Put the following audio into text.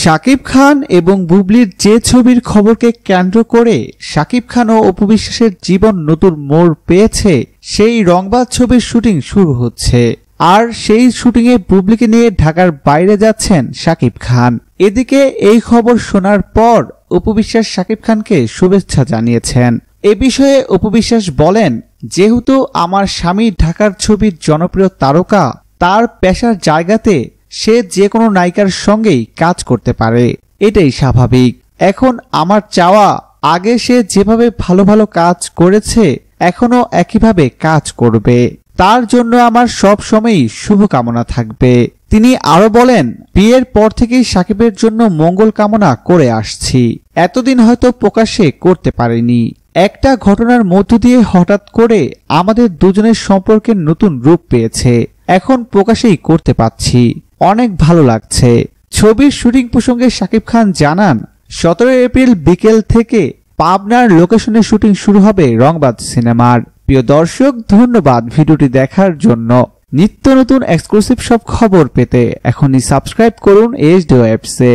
শাকিব খান এবং বুবলির যে ছবির খবরকে কেন্দ্র করে শাকিব খান ও অপবিশ্বাসের জীবন নতুন মোড় পেয়েছে, সেই রংবাজ ছবির শুটিং শুরু হচ্ছে। আর সেই শুটিংয়ে বুবলিকে নিয়ে ঢাকার বাইরে যাচ্ছেন শাকিব খান। এদিকে এই খবর শোনার পর অপবিশ্বাস শাকিব খানকে শুভেচ্ছা জানিয়েছেন। এ বিষয়ে অপবিশ্বাস বলেন, যেহেতু আমার স্বামী ঢাকার ছবির জনপ্রিয় তারকা, তার পেশার জায়গাতে সে যে কোনো নায়িকার সঙ্গেই কাজ করতে পারে। এটাই স্বাভাবিক। এখন আমার চাওয়া, আগে সে যেভাবে ভালো ভালো কাজ করেছে, এখনও একইভাবে কাজ করবে। তার জন্য আমার সব সময়ই শুভকামনা থাকবে। তিনি আরও বলেন, বিয়ের পর থেকেই সাকিবের জন্য মঙ্গল কামনা করে আসছি। এতদিন হয়তো প্রকাশে করতে পারিনি। একটা ঘটনার মধ্য দিয়ে হঠাৎ করে আমাদের দুজনের সম্পর্কের নতুন রূপ পেয়েছে। এখন প্রকাশেই করতে পাচ্ছি অনেক ভালো লাগছে। ছবির শুটিং প্রসঙ্গে শাকিব খান জানান সতেরো এপ্রিল বিকেল থেকে পাবনার লোকেশনে শুটিং শুরু হবে রংবাদ সিনেমার। প্রিয় দর্শক, ধন্যবাদ ভিডিওটি দেখার জন্য। নিত্য নতুন এক্সক্লুসিভ সব খবর পেতে এখনই সাবস্ক্রাইব করুন এইচডি ওয়েবসে